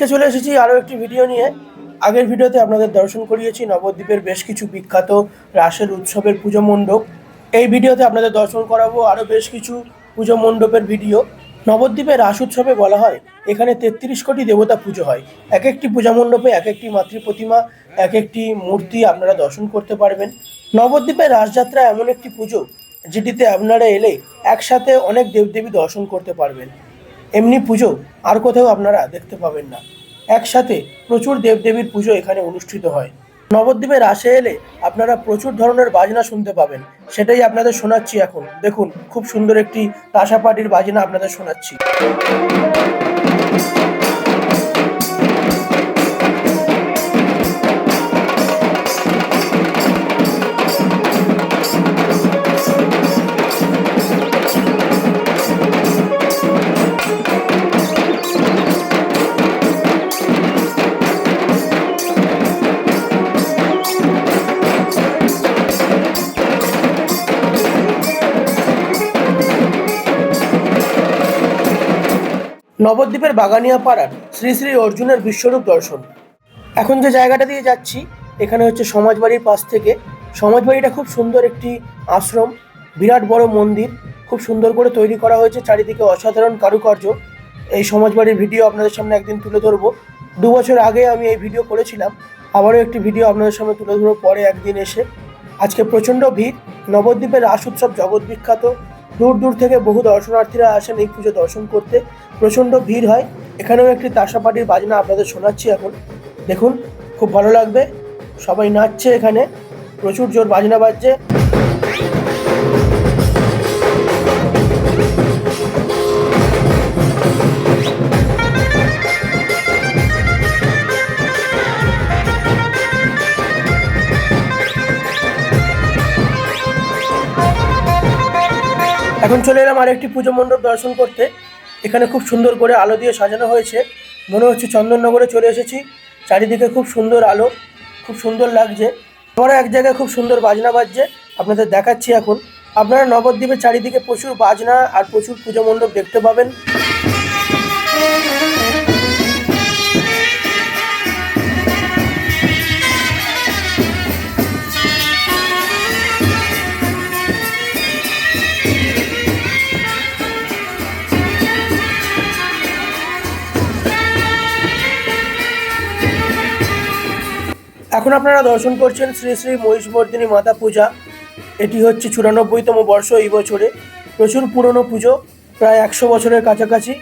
আজকে চলে এসেছি আরও একটি ভিডিও নিয়ে। আগের ভিডিওতে আপনাদের দর্শন করিয়েছি, নবদ্বীপের বেশ কিছু বিখ্যাত রাসের উৎসবের পুজো মণ্ডপ। এই ভিডিওতে আপনাদের দর্শন করাবো আরও বেশ কিছু পুজো মণ্ডপের ভিডিও নবদ্বীপের রাস উৎসবে বলা হয়, এখানে তেত্রিশ কোটি দেবতা পুজো হয়। এক একটি পূজা মণ্ডপে এক একটি মাতৃ প্রতিমা, এক একটি মূর্তি আপনারা দর্শন করতে পারবেন। নবদ্বীপের রাসযাত্রা এমন একটি পুজো, যেটিতে আপনারা এলে একসাথে অনেক দেবদেবী দর্শন করতে পারবেন। এমনি পুজো আর কোথাও আপনারা দেখতে পাবেন না। একসাথে প্রচুর দেবদেবীর পুজো এখানে অনুষ্ঠিত হয়। নবদ্বীপে রাশে এলে আপনারা প্রচুর ধরনের বাজনা শুনতে পাবেন। সেটাই আপনাদের শোনাচ্ছি এখন। দেখুন, খুব সুন্দর একটি রাসা পার্টির বাজনা আপনাদের শোনাচ্ছি। নবদ্বীপের বাগানিয়া পাড়ার শ্রী শ্রী অর্জুনের বিশ্বরূপ দর্শন। এখন যে জায়গাটা দিয়ে যাচ্ছি, এখানে হচ্ছে সমাজবাড়ির পাশ থেকে। সমাজবাড়িটা খুব সুন্দর একটি আশ্রম, বিরাট বড় মন্দির, খুব সুন্দর করে তৈরি করা হয়েছে, চারিদিকে অসাধারণ কারুকার্য। এই সমাজবাড়ির ভিডিও আপনাদের সামনে একদিন তুলে ধরবো। দু বছর আগে আমি এই ভিডিও করেছিলাম, আবারও একটি ভিডিও আপনাদের সামনে তুলে ধরবো পরে একদিন এসে। আজকে প্রচণ্ড ভিড়, নবদ্বীপের রাস উৎসব জগৎ বিখ্যাত দূর দূর থেকে বহু দর্শনার্থীরা আসেন এই পুজো দর্শন করতে। প্রচণ্ড ভিড় হয়। এখানেও একটি তাসাপাটির বাজনা আপনাদের শোনাচ্ছি এখন। দেখুন, খুব ভালো লাগবে। সবাই নাচছে এখানে। প্রচুর জোর বাজনা বাজছে। এখন চলে এলাম আরেকটি পুজো মণ্ডপ দর্শন করতে। এখানে খুব সুন্দর করে আলো দিয়ে সাজানো হয়েছে। মনে হচ্ছে চন্দননগরে চলে এসেছি। চারিদিকে খুব সুন্দর আলো, খুব সুন্দর লাগছে। আমরা এক জায়গায় খুব সুন্দর বাজনা বাজছে। আপনাদের দেখাচ্ছি এখন। আপনারা নবদ্বীপের চারিদিকে প্রচুর বাজনা আর প্রচুর পুজো মণ্ডপ দেখতে পাবেন। এখন আপনারা দর্শন করছেন শ্রী শ্রী মহিষবর্ধিনী মাতা পূজা। এটি হচ্ছে চুরানব্বইতম বর্ষ এই বছরে। প্রচুর পুরনো পুজো, প্রায় একশো বছরের কাছাকাছি।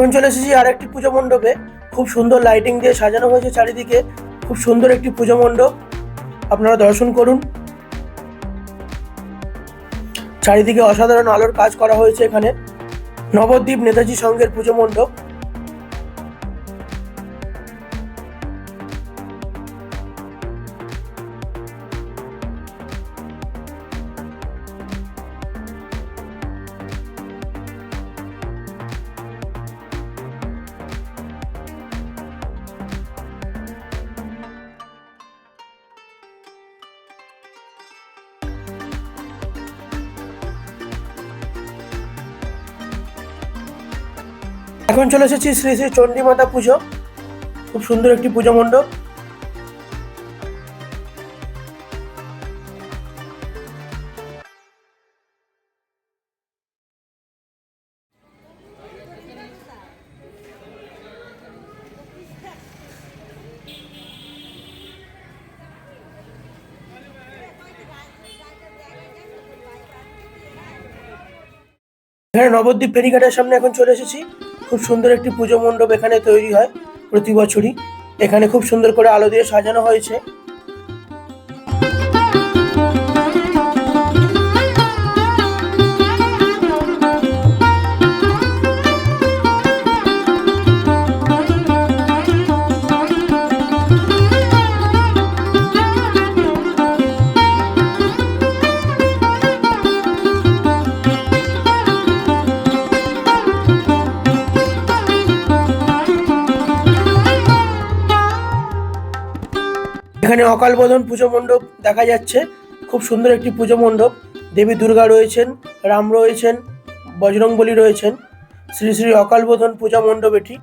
এখন চলে এসেছি আর একটি পুজো মণ্ডপে। খুব সুন্দর লাইটিং দিয়ে সাজানো হয়েছে চারিদিকে। খুব সুন্দর একটি পুজো মণ্ডপ। আপনারা দর্শন করুন। চারিদিকে অসাধারণ আলোর কাজ করা হয়েছে এখানে। নবদ্বীপ নেতাজি সংঘের পুজো মণ্ডপ। এখন চলে এসেছি শ্রী শ্রী চণ্ডী মাতা পুজো। খুব সুন্দর একটি পুজো মণ্ডপ। এখানে নবদ্বীপ ফেরিঘাটের সামনে এখন চলে এসেছি। খুব সুন্দর একটি পুজো মণ্ডপ এখানে তৈরি হয় প্রতি বছরই। এখানে খুব সুন্দর করে আলো দিয়ে সাজানো হয়েছে। এখানে অকাল বোধন পুজো মণ্ডপ দেখা যাচ্ছে। খুব সুন্দর একটি পুজো মণ্ডপ। দেবী দুর্গা রয়েছেন, রাম রয়েছেন, বজরংবলী রয়েছেন। শ্রী শ্রী অকাল বোধন পূজা মণ্ডপ এটি।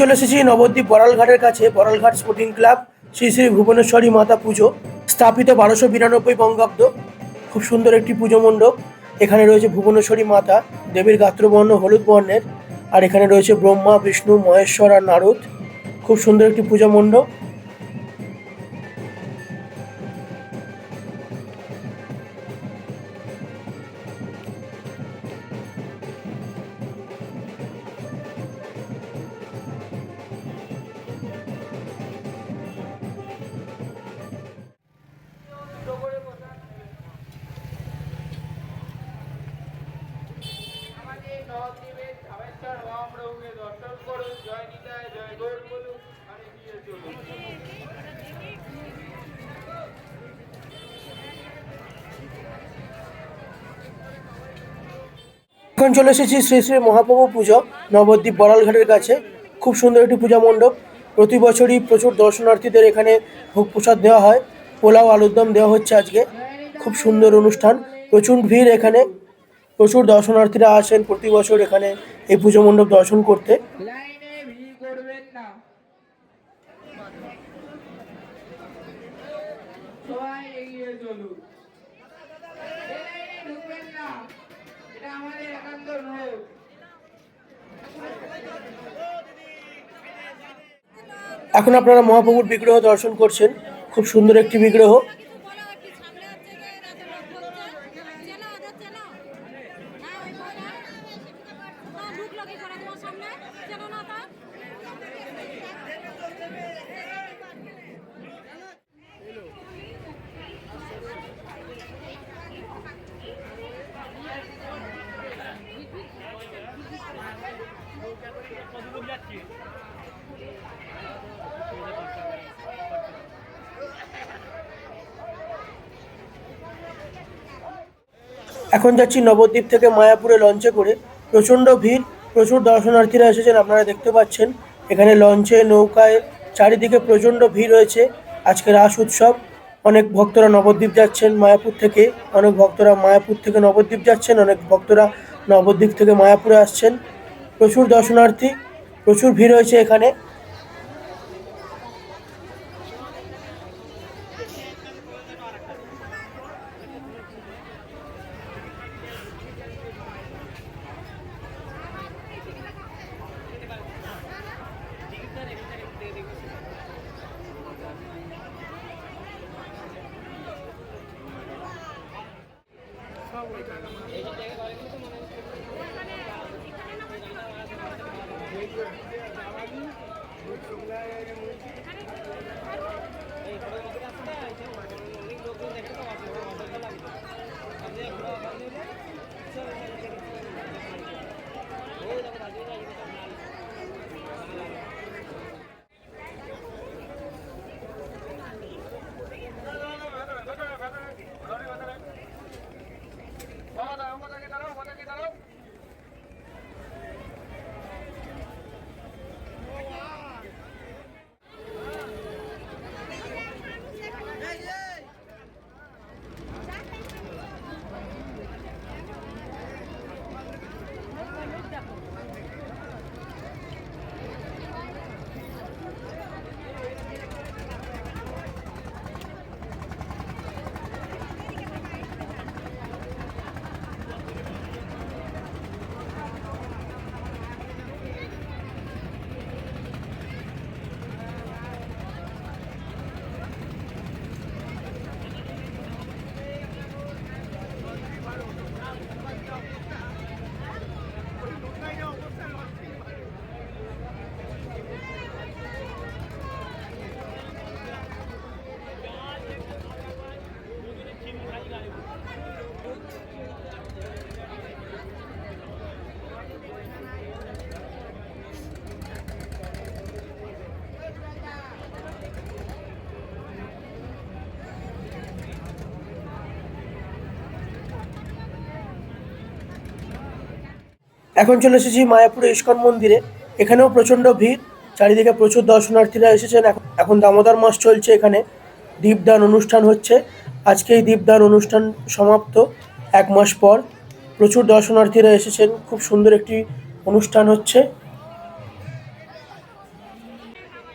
চলে এসেছি নবদ্বীপ বড়ালঘাটের কাছে, বড়ালঘাট স্পোর্টিং ক্লাব, শ্রী শ্রী ভুবনেশ্বরী মাতা পুজো, স্থাপিত বারোশো বিরানব্বই বঙ্গাব্দ। খুব সুন্দর একটি পুজো মণ্ডপ। এখানে রয়েছে ভুবনেশ্বরী মাতা, দেবীর গাত্রবর্ণ, হলুদ বর্ণের। আর এখানে রয়েছে ব্রহ্মা, বিষ্ণু, মহেশ্বর আর নারদ। খুব সুন্দর একটি পূজা মণ্ডপ। এখন চলে এসেছি শ্রী শ্রী মহাপ্রভু পুজো, নবদ্বীপ বড়ালঘাটের কাছে। খুব সুন্দর একটি পূজা মণ্ডপ। প্রতি বছরই প্রচুর দর্শনার্থীদের এখানে ভোগ প্রসাদ দেওয়া হয়। পোলাও আলুর দম দেওয়া হচ্ছে আজকে। খুব সুন্দর অনুষ্ঠান। প্রচুর ভিড় এখানে। প্রচুর দর্শনার্থীরা আসেন প্রতি বছর এখানে এই পুজো মণ্ডপ দর্শন করতে। এখন আপনারা মহাপ্রভুর বিগ্রহ দর্শন করছেন। খুব সুন্দর একটি বিগ্রহ বলো একটু সামনে হচ্ছে যে রাতে রথ হচ্ছে চেনা ওদের চেনা হ্যাঁ ওই বইটা না ঢুকলো কি করে তোমার সামনে চেনো না তা এখন যাচ্ছি নবদ্বীপ থেকে মায়াপুরে লঞ্চে করে। প্রচণ্ড ভিড়, প্রচুর দর্শনার্থীরা এসেছেন, আপনারা দেখতে পাচ্ছেন। এখানে লঞ্চে নৌকায় চারিদিকে প্রচণ্ড ভিড় রয়েছে। আজকে রাস উৎসব, অনেক ভক্তরা নবদ্বীপ যাচ্ছেন মায়াপুর থেকে, অনেক ভক্তরা মায়াপুর থেকে নবদ্বীপ যাচ্ছেন, অনেক ভক্তরা নবদ্বীপ থেকে মায়াপুরে আসছেন। প্রচুর দর্শনার্থী, প্রচুর ভিড় হয়েছে এখানে। অনেক লোকজন দেখে তো আছে এখন চলে এসেছি মায়াপুরে ইস্কন মন্দিরে। এখানেও প্রচণ্ড ভিড়, চারিদিকে প্রচুর দর্শনার্থীরা এসেছেন। এখন দামোদর মাস চলছে এখানে। দীপদান অনুষ্ঠান হচ্ছে। আজকে এই দীপদান অনুষ্ঠান সমাপ্ত এক মাস পর। প্রচুর দর্শনার্থীরা এসেছেন। খুব সুন্দর একটি অনুষ্ঠান হচ্ছে।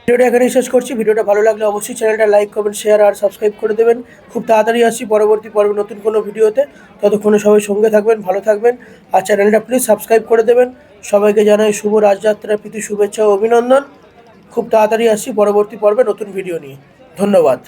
ভিডিওটা এখানেই শেষ করছি। ভিডিওটা ভালো লাগলে অবশ্যই চ্যানেলটা লাইক, কমেন্ট, শেয়ার আর সাবস্ক্রাইব করে দেবেন। খুব তাড়াতাড়ি আসছি পরবর্তী পর্বে নতুন কোনো ভিডিওতে। ততক্ষণে সবাই সঙ্গে থাকবেন, ভালো থাকবেন আর চ্যানেলটা প্লিজ সাবস্ক্রাইব করে দেবেন। সবাইকে জানাই শুভ রাজযাত্রা প্রীতি, শুভেচ্ছা ও অভিনন্দন। খুব তাড়াতাড়ি আসছি পরবর্তী পর্বে নতুন ভিডিও নিয়ে। ধন্যবাদ।